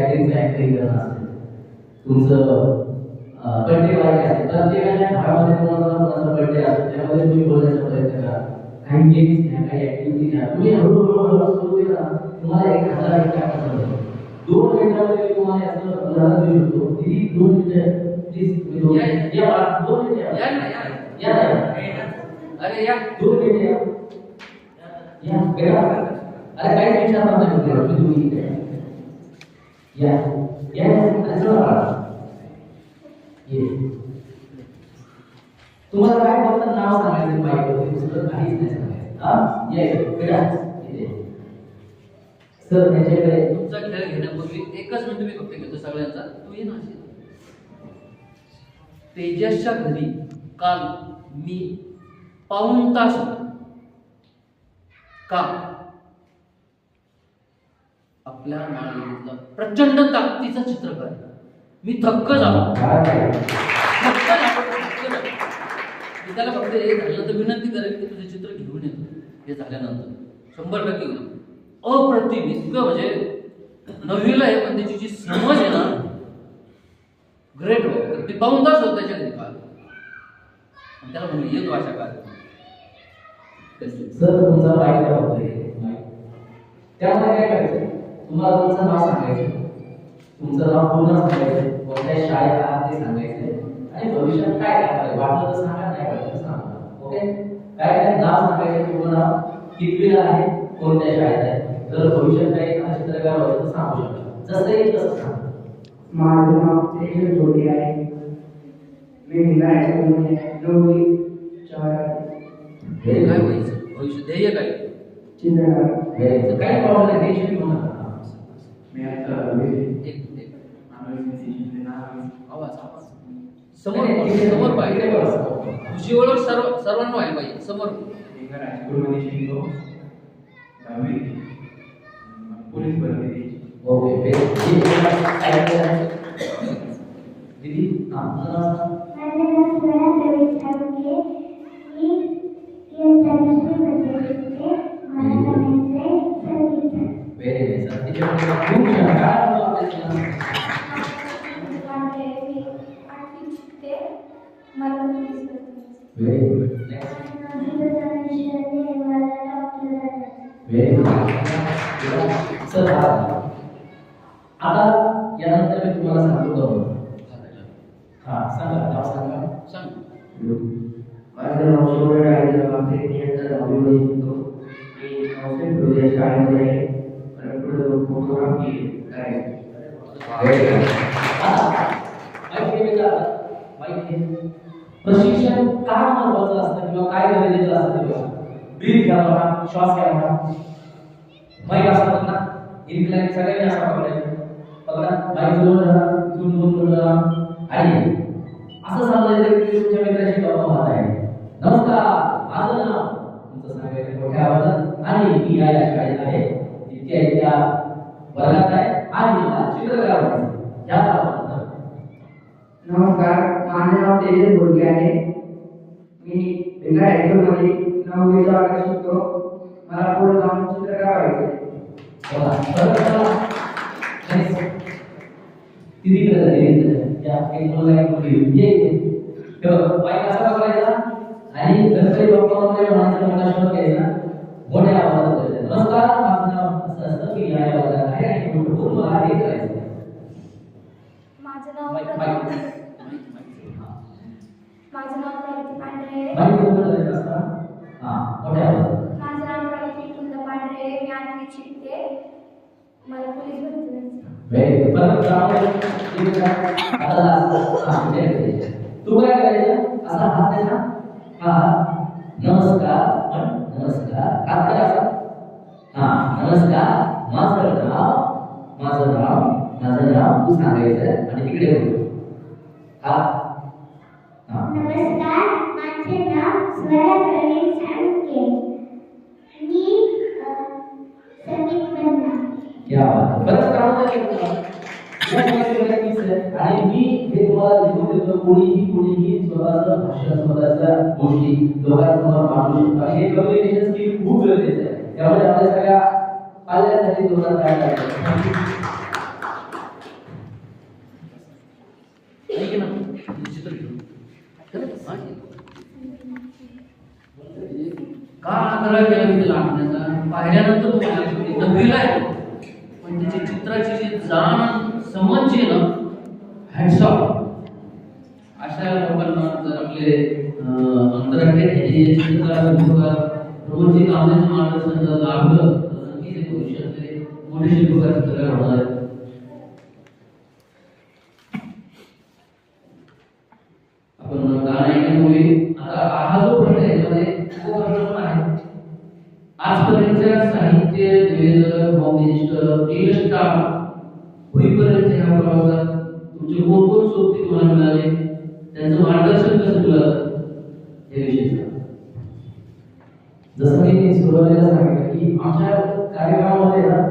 कॅटरिंगचं acting करणं असेल तुमचं बर्थडे पार्टी असेल प्रत्येकाच्या घरामध्ये कोणाचा कोणाचा बर्थडे असतो त्यामध्ये तुम्ही बोलण्याचा प्रयत्न करा काही गेम्स घ्या काही ऍक्टिव्हिटी घ्या तुम्ही हळूहळू हळूहळू सुरू केला तुम्हाला एक हज़ार एक टाका समजतो दोन मिनिटामध्ये तुम्हाला याचं उदाहरण देऊ शकतो किती दोन मिनिटं प्लीज़ तुम्ही दोन या- दोन मिनिटं या. अरे या दोन मिनिटं या या अरे काही विचार नाही तुम्ही तुम्ही इथे या या अरे तुम्हाला काय फक्त नाव सांगायचं पाहिजे दुसरं काहीच नाही सांगायचं. हा? ये सर त्याच्याकडे तुमचा खेळ घेण्यापूर्वी एकच मिनिट मी फक्त घेतो सगळ्यांचा. तू ये ना तेजसच्या घरी काल मी पाऊन तास का? आपल्या माळेला प्रचंड ताकदीचं चित्रकार आहे. मी थक्क झालो. थक्क झालो, मी त्याला फक्त हे झालं तर विनंती करेल की तुझे चित्र घेऊन येतो हे झाल्यानंतर. शंभर टक्के घेऊन अप्रतिम इतकं म्हणजे नववीला आहे पण त्याची जी समज आहे ना ग्रेट हो ते पाऊन तास होत त्याच्या घरी काल त्याला म्हणलं येतो अशा काल सर तुमचा माईक होतोय त्यामध्ये काय करायचं? तुम्हाला तुमचं नाव सांगायचं तुमचं नाव पूर्ण सांगायचं कोणत्या शाळेत आहात ते सांगायचं आणि भविष्यात काय करताय वाटलं तर सांगा नाही वाटलं तर सांगा. ओके? काय काय नाव सांगायचं पूर्ण नाव? कितवीला आहे? कोणत्या शाळेत आहे? जर भविष्यात काही चित्रकार तर सांगू शकता. जसं येईल तसं सांगा. माझं नाव तेजस जोडी आहे. मी हायस्कूलमध्ये नववी चार काय good. व्हायचं भविष्य ध्येय काय? चित्रकार. काही प्रॉब्लेम नाही. टेन्शन घेऊ नका मी आता एक एक आवाज आवाज समोर समोर पाहिजे. तुझी ओळख सर्व सर्वांना व्हायला पाहिजे समोर ओके. दीदी हां व्हेरी गुड व्हेरी गुड आता यानंतर मी तुम्हाला सांगतो हां सांगा नाव सांगा. सांग. माझं नाव शिवराज आहे मी शाळेमध्ये फोटोग्राफी करायची माहिती माहिती आहे प्रशिक्षण का महत्वाचं असतं किंवा काय गरजेचं असतं तेव्हा? ब्रीथ घ्या म्हणा श्वास घ्या म्हणा माईक असतात ना. इन्क्लाइन सगळ्यांनी असा पकडायचं. पकडा माईक जवळ धरा इथून दोन बोट धरा आणि असं समजायचं की तुमच्या मित्राशी गप्पा मारत आहे. नमस्कार माझं नाव तुमचं सांगायचं मोठ्या आवाजात. आणि मी या या शाळेत आहे इतक्या इतक्या वर्गात आहे. आणि मला चित्रकार व्हायचं याचा आपण नमस्कार. माझे नाव तेजस आहे मी भिलाई हायस्कूलमध्ये नववीचा वर्ग शिकतो मला पुढे जाऊन चला. Next. तिकडे जा, तिकडे जा. या, एक मुलगा, एक मुलगी. ये इथे. ठेव. पाय कसा पकडायचा? आणि गणपती बाप्पामध्ये म्हणायचं घ्यायचा. मोठ्या आवाजात बोलायचं. नमस्कार माझं नाव असं असतं की या आहे आणि मोठं मला हे करायचं आहे. माझं नाव माईक- प्रगती- माईक. हा. माझं नाव प्रगती पांढरे करायचं असतं. हा, मोठ्या आवाजात. माझं नाव प्रगती कुंद पांढरे. मी आठवी शिकते मला पोलीस भरती व्हायचं. परत. आता. हा, करायचं. तू काय करायचं असा हात द्यायचा हा नमस्कार म्हण. नमस्कार हात करा असा हा नमस्कार माझं नाव माझं नाव माझं नाव तू सांगायचं आणि तिकडे बोल हा हा नमस्कार माझे नाव स्वरा प्रवीण साळुंखे मी अ, संगीत बनणार क्या बात आहे. बरंच काम होतं की आणि मी हे तुम्हाला लिहून देतो कोणीही कोणीही स्वतःचं भाषण स्वतःच्या गोष्टी दोघांसमोर मांडू शकतो. हे कम्युनिकेशन स्किल खूप गरजेचं आहे. त्यामुळे आपल्या सगळ्या पाल्यासाठी दोघांना काय करायचं का आग्रह केला मी आणण्याचा पाहिल्यानंतर तो पण त्याची चित्राची जी जाण समज जी ना हॅन्डसॉप अशा लोकांना जर आपले आंतरराष्ट्रीय चित्रकार मार्गदर्शन जर लाभलं तर भविष्यातले मोठे शिल्पकार चित्रकार होणार आहेत. आपण गाणं ऐकण्यापूर्वी आता हा जो प्रश्न आहे याच्यामध्ये आहे आजपर्यंतच्या साहित्य होईपर्यंत ह्या प्रवासात तुमचे कोण कोण सोबती तुम्हाला मिळाले त्यांचं मार्गदर्शन कसं मिळालं हे विषय जसं मी सुरुवातीला सांगितलं की आमच्या कार्यक्रमामध्ये ना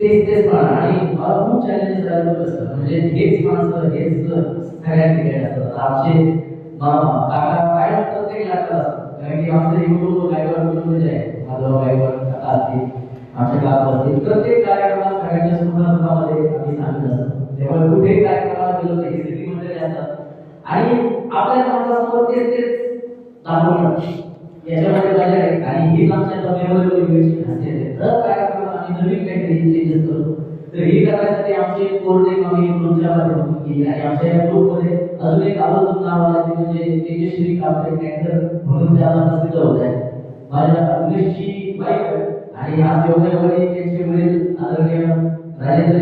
तेच तेच पाहणं आणि मला खूप चॅलेंजेस राहिले असतात म्हणजे हेच माणसं हेच सगळ्या क्रिकेट असतात. आमचे काका काय लागतात कारण की आमचं युट्यूब आहे असतील. असतील. प्रत्येक कार्यक्रमात सगळ्यांच्या आम्ही सांगत असतो. गेलो मध्ये असतात. आणि आपल्या माणसासमोर तेच तेच दाखवणं याच्यामध्ये मजा आहे. आणि हीच आमच्या खासियत आहे आम्ही नवीन काहीतरी चेंजेस करतो तर ही करण्यासाठी आमचे कोर्ट एक आम्ही ग्रुपच्या केली आणि आमच्या या ग्रुपमध्ये अजून एक आवर्जून नाव आलं ते म्हणजे तेजश्री कापडे म्हणून त्याला प्रसिद्ध होत आहे. माझ्या आणि आज योगायोगाने त्यांचे वडील आदरणीय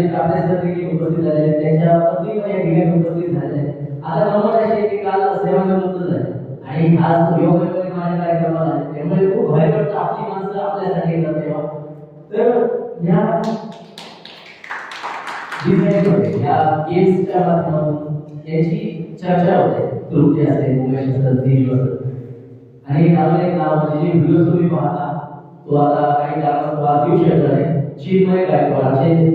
कापडे सर देखील उपस्थित झाले त्यांच्या पत्नी पण या ठिकाणी उपस्थित झाले आता अशी की काल सेवानिवृत्त झाले. आणि आज योगायोगाने माझ्या कार्यक्रमाला आले. त्यामुळे खूप आपली माणसं आपल्यासाठी येतात तेव्हा. तर या या गेम्सच्या माध्यमातून तुमचे चर्चा उमेश असेल तेज आणि अजून एक नाव म्हणजे जे व्हिडिओ तुम्ही पाहता तो आता काही कारणास्तव वाद येऊ शकत नाही चिन्मय गायकवाडाचे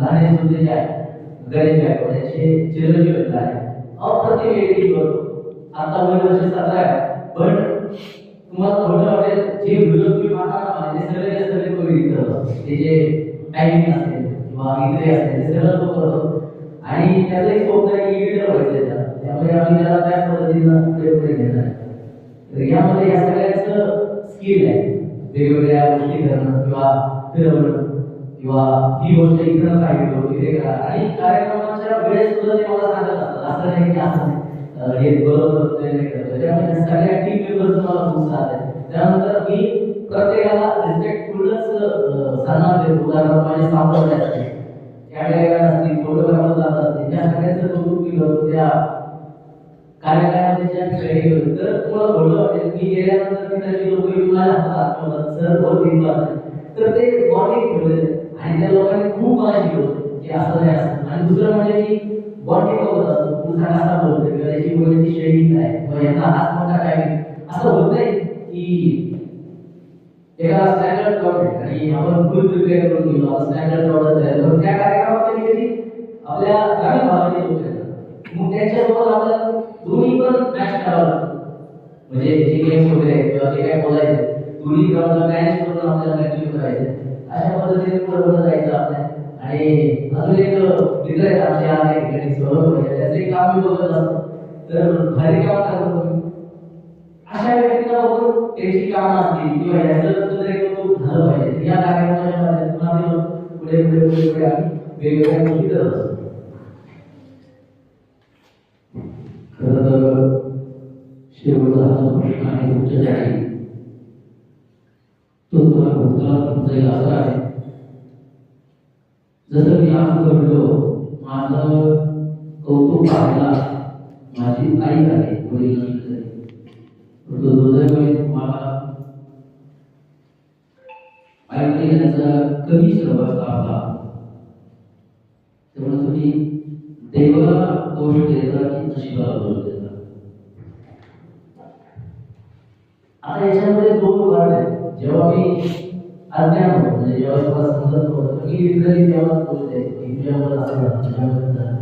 लहान सुद्धा जे आहे गणेश गायकवाड याचे चिरंजीव आहे. अप्रतिम व्यक्ती करतो आता वय वर्ष सतरा आहे पण तुम्हाला थोडं वाटेल जे व्हिडिओ तुम्ही पाहता ना म्हणजे ते सगळे सगळे तो करतो ते जे टायमिंग असेल किंवा इकडे असेल ते सगळं तो करतो आणि त्याचं एक स्वप्न आहे की एडिटर व्हायचं त्याला. त्यामुळे आम्ही त्याला त्या पद्धतीनं पुढे पुढे घेणार आहे. तर यामध्ये या सगळ्यांचं स्किल आहे. वेगवेगळ्या गोष्टी करणं किंवा फिरवणं किंवा ही गोष्ट इकडं काय केलं इथे करा. आणि कार्यक्रमाच्या वेळेस सुद्धा ते मला सांगत असतात. असं नाही की असं नाही हे बरोबर करतोय नाही करतोय त्यामुळे सगळ्या टीम मेंबर्स मला खूप साथ आहे. त्यानंतर मी प्रत्येकाला रिस्पेक्टफुलच सन्मान देतो. उदाहरणार्थ माझे सावत्र असतील कॅमेरा असतील फोटोग्राफर जात असतील या सगळ्यांचं कौतुक मी करतो त्या कार्यक्रमामध्ये ज्या खेळी होते तर तुम्हाला बोललं वाटेल गेल्यानंतर तिथली लोक माझ्या हातात सर बोल तर ते बॉन्डिंग ठेवले आणि त्या लोकांनी खूप मला शिकवलं की असं नाही असं आणि दुसरं म्हणजे की बॉन्डिंग बघत असतो. पुढचा कसा बोलतो किंवा याची बोलण्याची शैली काय? किंवा याचा हात मोठा काय? असं होत नाही की एका स्टँडर्ड क्राऊड आणि आपण फुल प्रिपेअर करून गेलो स्टँडर्ड क्राऊड आहे त्या कार्यक्रमामध्ये कधी आपल्या ग्रामीण भागातले लोक येतात. मग त्यांच्यासोबत आपल्याला दोन्ही पण मॅच करावं लागतं. म्हणजे जे गेम्स वगैरे आहेत किंवा जे काय बोलायचं दोन्ही ग्राउंडला मॅच करून आपल्याला कंटिन्यू करायचं. अशा पद्धतीने पुढे पुढे जायचं आपल्या. आणि अजून एक मित्र आहेत आमचे आज एक ठिकाणी सौरभ त्याचे काम मी बघत असतो. तर भारी काम करतो तुम्ही अशा व्यक्तीला बघून त्याची कामं असतील किंवा याचं जर एक कौतुक झालं पाहिजे. या कार्यक्रमाच्या माध्यमातून पुढे पुढे पुढे पुढे आम्ही वेगवेगळ्या गोष्टी करत असतो. खरं तर शेवटचा हा प्रश्न आहे तुमच्यासाठी तो तुम्हाला भूतकाळात तुमचा असा आहे. जसं मी आज घडलो माझं कौतुक पाहायला माझी आई आहे वडील नसले दुर्दैवाने तुम्हाला आईने घेण्याचा कमी सहवास लाभला त्यामुळे तुम्ही देवाला दोष देता की नशिबाला दोष देता आता याच्यामध्ये दोन उदाहरण आहेत जेव्हा मी अज्ञान होतो म्हणजे जेव्हा तुम्हाला समजत होतं तर मी लिटरली तेव्हा दोष द्यायचो की तुझ्यावर असं झालं तुझ्यावर असं झालं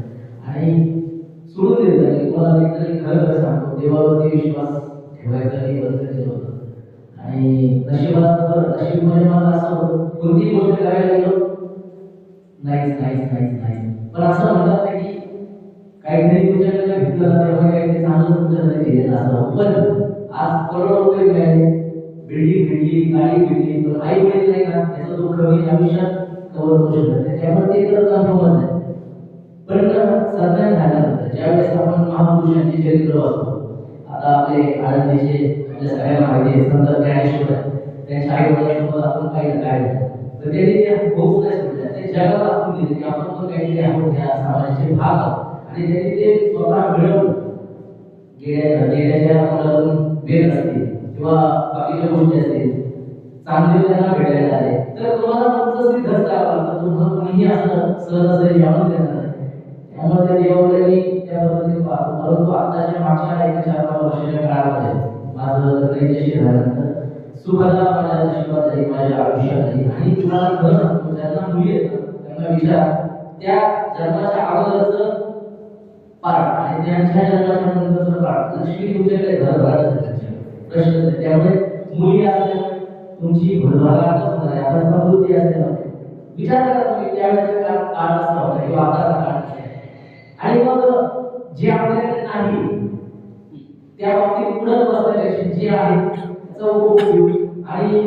आणि सोडून देत नाही तुम्हाला लिटरली खरं खरं सांगतो देवावरती विश्वास ठेवायचा हे गरजेचं होतं आणि नशिबात तर नशीब म्हणजे मला असं होतं कोणती गोष्ट करायला गेलो नाहीच नाहीच नाहीच नाही पण असं म्हणतात ना की काहीतरी तुमच्याकडे घेतलं ना काहीतरी चांगलं तुमच्याकडे केलेलं असं पण आज करोडो रुपये मिळाले. बिल्डिंग भेटली गाडी भेटली पण आई भेटली नाही का? त्याचं दुःख मी आयुष्यात कवर होऊ शकत नाही. त्यामुळे ते तर कन्फर्मच आहे पण सध्या झाल्यानंतर ज्यावेळेस आपण महापुरुषांचे चरित्र वाचतो आता आपले आळंदीचे आपल्या सगळ्या माहिती आहे समजा ज्ञानेश्वर त्यांच्या आई वडिलांसोबत आपण काही काय तर त्यांनी ते होऊच नाही सोडलं ते जगाला आपण दिले की आपण पण काहीतरी आहोत. या समाजाचे भाग आहोत. आणि त्यांनी ते स्वतः मिळवून गेल्या गेल्याच्या मुलातून वेळ असतील किंवा बाकीच्या गोष्टी असतील चांगले त्यांना भेटायला आले तर तुम्हाला तुमचं सिद्धच करावं लागतं तुम्हाला कोणीही असं सहज सहजासहजी आणून देणार नाही. त्यामुळे त्या देवावरही त्या पद्धतीने पाहतो. परंतु आताच्या मागच्या एक चार पाच वर्षाच्या काळामध्ये माझं लग्नाची झाल्यानंतर सुखदा माझ्या नशिबात आहे माझ्या आयुष्यात आहे आणि तुम्हाला घर ज्यांना मुली येतात त्यांना विचार. त्या जन्माच्या अगोदरचं पार्ट आणि त्यांच्या जन्माच्या नंतरचं पाठ लक्ष्मी तुमच्याकडे प्रश्न त्यामुळे मुली असल्या तुमची भरभराटच होणार आहे. आता समृद्धी विचार करा तुम्ही त्यावेळेचा काळ काळ होता? किंवा आताचा काळ आणि मग जे आपल्याकडे नाही त्या बाबतीत पुढे बसण्यापेक्षा जे आहे त्याचा उपयोग आणि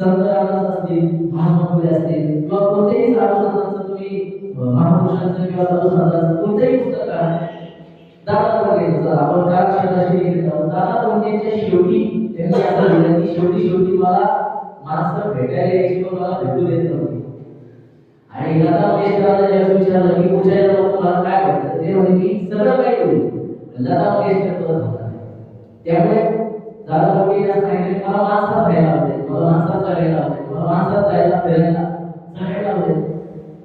संत रामदास असतील महात्मा असतील किंवा कोणत्याही साधू तुम्ही महापुरुषांचं किंवा पुस्तक दादा बघायचं आपण काल शब्दाशी निगडीत आहोत. दादा कोणत्याच्या शेवटी त्यांनी असं लिहिलं की शेवटी शेवटी मला माणसं भेटायला यायची पण मला भेटू देत नव्हती. आणि लता मंगेशकरांना जेव्हा विचारलं की तुम्हाला काय वाटतं? ते म्हणे मी सगळं काय करू? लता मंगेशकर होता. त्यामुळे दादा मंगेशकर सांगितले मला माणसात राहायला आवडेल मला माणसात जगायला आवडेल मला माणसात जायला फिरायला जगायला आवडेल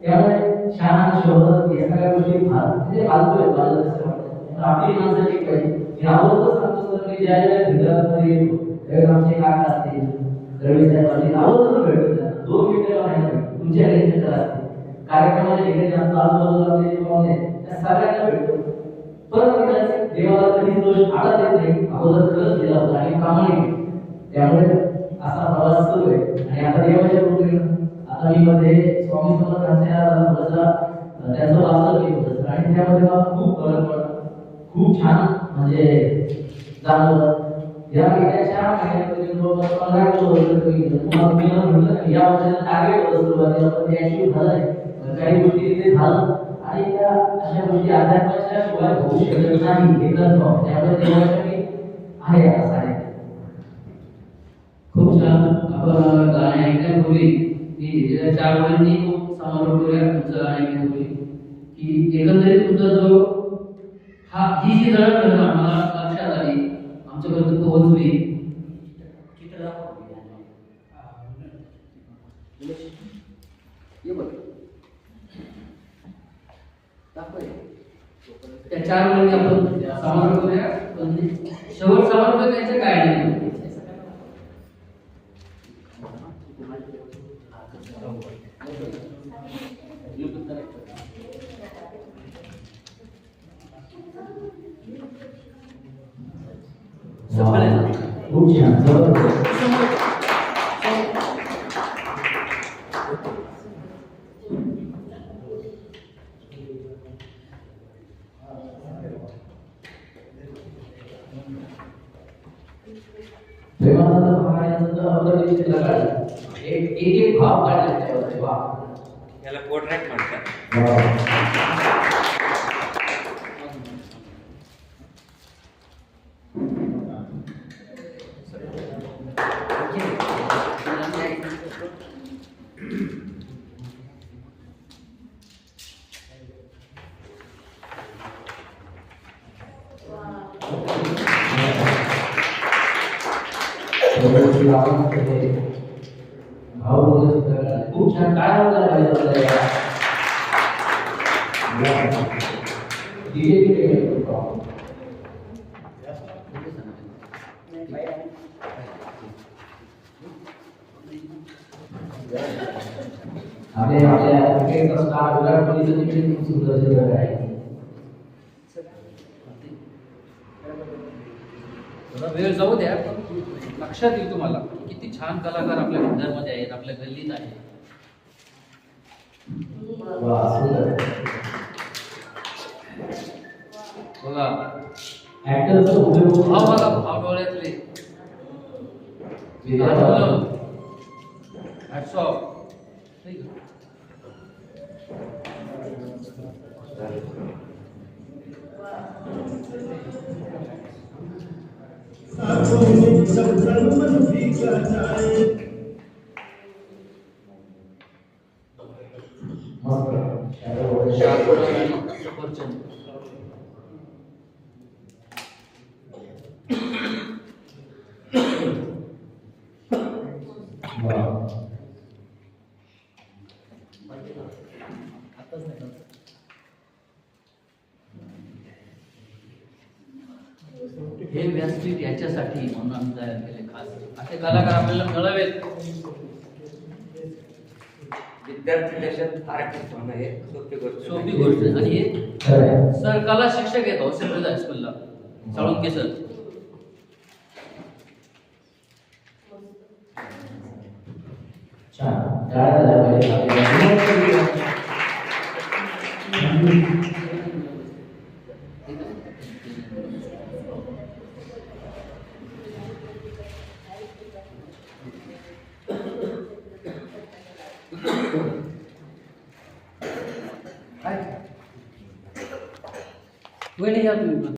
त्यामुळे शान शोधत या सगळ्या गोष्टी फार म्हणजे फालतू आहेत मला असं वाटतं आपली माणसाची पाहिजे मी आवडतं सांगतो सर मी ज्या ज्या गुजरातमध्ये येतो त्यावेळेस आमचे काका असतील रवी साहेब असतील आवडतं भेटतो त्यांना दोन मिनिटं राहायला भेटतो तुमच्या लेक्चर असतील कार्यक्रमाच्या ठिकाणी जातो आजूबाजूला म्हणजे आपले पाहुणे त्या सगळ्यांना भेटतो. परत म्हणजे देवाला कधीच दोष आला देत नाही अगोदर खरंच दिला होता आणि प्रामाणिक त्यामुळे असा प्रवास सुरू आहे. आणि आता देवाच्या कृपेनं आता मी मध्ये स्वामी समर्थांच्या थोडासा त्यांचं वाचन केलं होतं आणि त्यामध्ये मला खूप फरक पडला. खूप छान म्हणजे जाणवलं. या गेल्या महिन्यामध्ये जवळपास पंधरा किलो वजन कमी केलं तुम्हाला मी म्हटलं या वर्षाचा टार्गेट होतं सुरुवातीला पण ते झालं नाही काही गोष्टी तिथे झालं. आणि त्या अशा गोष्टी अध्यात्माच्या शिवाय होऊ शकत नाही. हे कन्फर्म त्यामुळे देवाच्या आहे असं आहे खूप छान. आपण गाणे ऐकण्यापूर्वी की चार वेळांनी खूप समारोप करूया तुमचं गाणे ऐकण्यापूर्वी. की एकंदरीत तुमचा जो हा ही जी जळण घडण आम्हाला लक्षात आली. आमच्यापर्यंत पोहोचली चित्र दाखव. ये बघ. दाखव हे. त्या चार महिने आपण समारोह करूया पण शेवट समारोह त्याचं काय नाही खूप छान. याला पोर्ट्रेट म्हणतात. DJ किती आहे? आपल्या क्रिकेटचा स्टार विराट कोहलीचं देखील खूप सुंदर चित्र आहे वेळ जाऊ द्या. लक्षात येईल तुम्हाला किती छान कलाकार आपल्या विद्यार्थ्यामध्ये आहेत. आपल्या गल्लीत आहेत. बघा ऍक्टरचा उपयोग भाव मला भाव डोळ्यातले हॅट्स ऑफ़ साथों में सब धर्म भीगा जाए मस्त। शायद वो याच्यासाठी म्हणून आम्ही तयार केले खास. असे कलाकार आपल्याला मिळावेत विद्यार्थी देशात आर्टिस्ट होणं हे सोपी गोष्ट सोपी. गोष्ट आहे. आणि हे. सर कला शिक्षक आहेत. हौसेप्रद हायस्कूलला साळुंके सर. छान. टाळ्या झाल्या पाहिजे आपल्याला. वहिनी या तुम्ही पण